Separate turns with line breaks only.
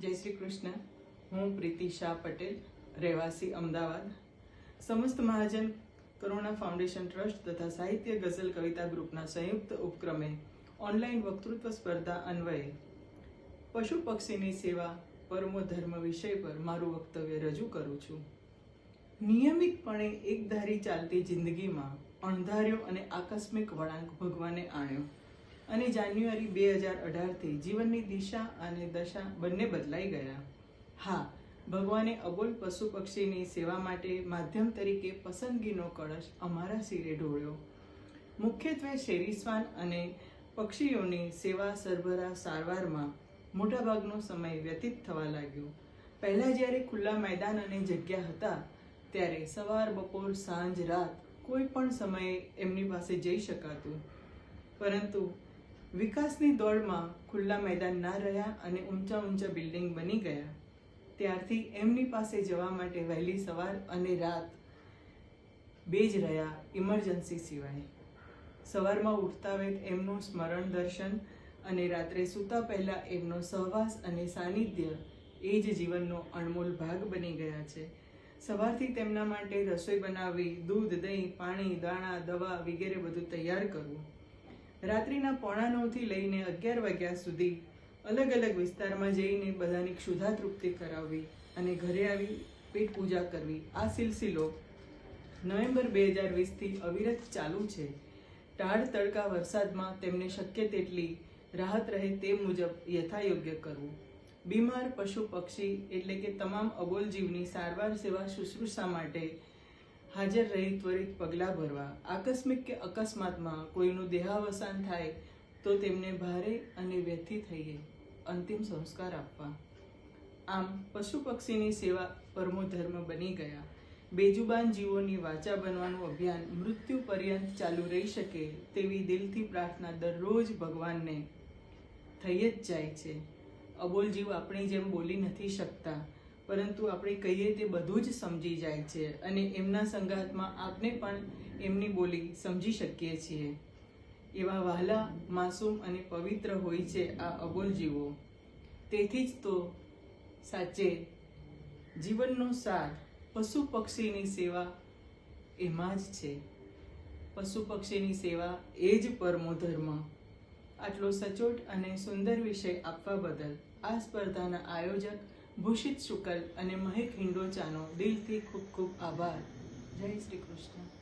જય શ્રી કૃષ્ણ. હું પ્રીતિ શાહ પટેલ, રહેવાસી અમદાવાદ. સમસ્ત મહાજન કરુણા ફાઉન્ડેશન ટ્રસ્ટ તથા સાહિત્ય ગઝલ કવિતા ગ્રુપના સંયુક્ત ઉપક્રમે ઓનલાઈન વક્તૃત્વ સ્પર્ધા અન્વયે પશુ પક્ષીની સેવા પરમો ધર્મ વિષય પર મારું વક્તવ્ય રજૂ કરું છું. નિયમિતપણે એકધારી ચાલતી જિંદગીમાં અણધાર્યો અને આકસ્મિક વળાંક ભગવાને આણ્યો. અને જાન્યુઆરી બે હજાર અઢારથી જીવનની દિશા અને દશા બંને બદલાઈ ગયા. હા, ભગવાને અબોલ પશુ પક્ષીની સેવા માટે માધ્યમ તરીકે પસંદગીનો કળશ અમારા શિરે ઢોળ્યો. મુખ્યત્વે શેરીસ્વાન અને પક્ષીઓની સેવા સરભરા સારવારમાં મોટાભાગનો સમય વ્યતીત થવા લાગ્યો. પહેલાં જ્યારે ખુલ્લા મેદાન અને જગ્યા હતા, ત્યારે સવાર, બપોર, સાંજ, રાત કોઈ પણ સમયે એમની પાસે જઈ શકાતું. પરંતુ વિકાસની દોડમાં ખુલ્લા મેદાન ના રહ્યા અને ઊંચા ઊંચા બિલ્ડિંગ બની ગયા. ત્યારથી એમની પાસે જવા માટે વહેલી સવાર અને રાત બે જ રહ્યા ઇમરજન્સી સિવાય. સવારમાં ઉઠતા વેત એમનું સ્મરણ દર્શન અને રાત્રે સૂતા પહેલાં એમનો સહવાસ અને સાનિધ્ય એ જ જીવનનો અણમોલ ભાગ બની ગયા છે. સવારથી તેમના માટે રસોઈ બનાવવી દૂધ, દહીં, પાણી, દાણા, દવા વગેરે બધું તૈયાર કરવું. રાત્રિના પોણા નવથી લઈને અગિયાર વાગ્યા સુધી અલગ અલગ વિસ્તારમાં જઈને બધાની ક્ષુધા તૃપ્તિ કરાવવી અને ઘરે આવી પેટ પૂજા કરવી. આ સિલસિલો નવેમ્બર બે હજાર વીસથી અવિરત ચાલુ છે. ટાળ તડકા વરસાદમાં તેમને શક્ય તેટલી રાહત રહે તે મુજબ યથાયોગ્ય કરવું. બીમાર, પશુ, પક્ષી એટલે કે તમામ અબોલ જીવની સારવાર, સેવા, શુશ્રૂષા માટે હાજર રહી ત્વરિત પગલાં ભરવા. આકસ્મિક કે અકસ્માતમાં કોઈનું દેહાવસાન થાય તો તેમને ભારે અને વ્યથી થઈએ. અંતિમ સંસ્કાર આપવા. આમ પશુ પક્ષીની સેવા પરમો ધર્મ બની ગયા. બેજુબાન જીવોની વાચા બનવાનું અભિયાન મૃત્યુ પર્યંત ચાલુ રહી શકે તેવી દિલથી પ્રાર્થના દરરોજ ભગવાનને થઈ જ જાય છે. અબોલ જીવ આપણી જેમ બોલી નથી શકતા. પરંતુ આપણે કહીએ તે બધું જ સમજી જાય છે અને એમના સંગાતમાં આપણે પણ એમની બોલી સમજી શકીએ છીએ. એવા વહાલા, માસૂમ અને પવિત્ર હોય છે આ અબોલ જીવો. તેથી જ તો સાચે જીવનનો સાર પશુ પક્ષીની સેવા એમાં જ છે. પશુ પક્ષીની સેવા એ જ પરમો ધર્મ. આટલો સચોટ અને સુંદર વિષય આપવા બદલ આ સ્પર્ધાના આયોજક ભૂષિત શુકલ અને મહેક હિંડોચાનો દિલથી ખૂબ ખૂબ આભાર. જય શ્રી કૃષ્ણ.